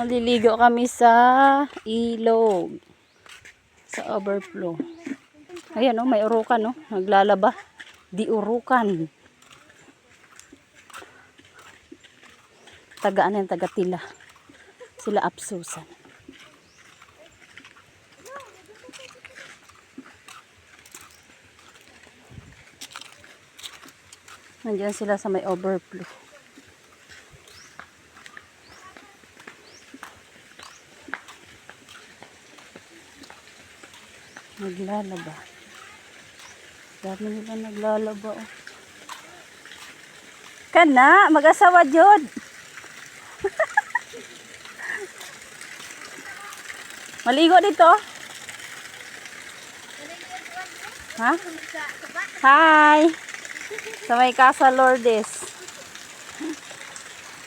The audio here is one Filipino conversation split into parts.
Maliligo kami sa ilog. Sa overflow. Ayan oh, may urukan oh. Naglalaba. Di urukan. Taga ano yan, taga tila. Sila absusan. Nandiyan sila sa may overflow. Naglalaba. Dami nila naglalaba. Oh. Kana, mag-asawa jud. Maligo dito. Ha? Hi. Sa may Casa Lourdes.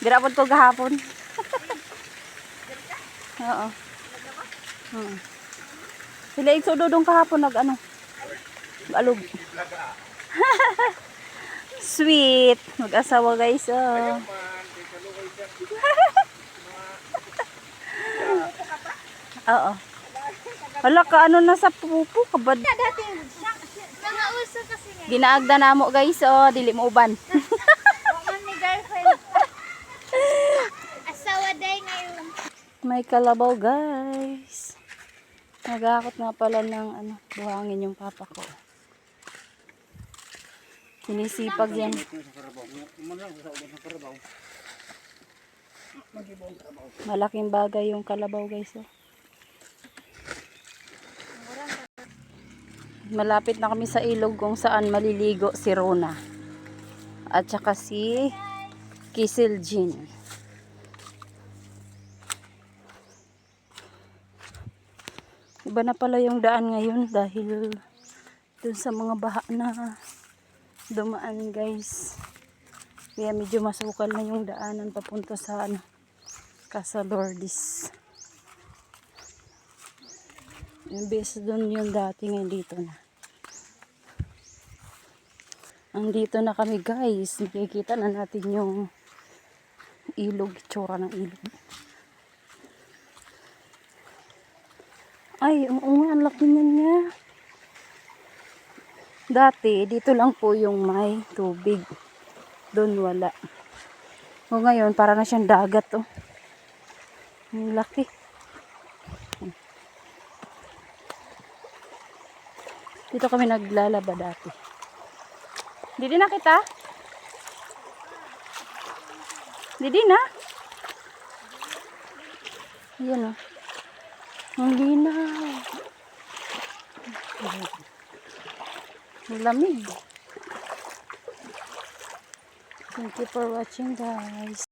Dirapon ko gahapon. Oo. Hmm. Sila igsudodong kahapon nag ano. Alog. Sweet. Mag-asawa guys. Oh. Oo. Wala ka ano na sa pupo kasi nga. Ginaagda na mo guys. Oh, dili mo uban. Asawa day ngayon. May kalabaw guys. Nagakot nga pala ng ano, buhangin yung papa ko. Sinisipag yan. Malaking bagay yung kalabaw guys. Oh. Malapit na kami sa ilog kung saan maliligo si Rona. At saka si Kiseljin. Iba na pala yung daan ngayon dahil dun sa mga baha na dumaan guys. Kaya medyo masukal na yung daanan papunta sa ano, Casa Lourdes. Yung base dun yung dati ngayon dito na. Andito na kami guys. Nakikita na natin yung ilog, tsura ng ilog. Ay, oo ang laki niyan nga. Dati, dito lang po yung may tubig. Doon wala. O ngayon, para na siyang dagat, oh. Ang laki. Dito kami naglalaba dati. Didi na kita? Didi na? Ayan, oh. Ang linaw. Ang lamig. Thank you for watching guys.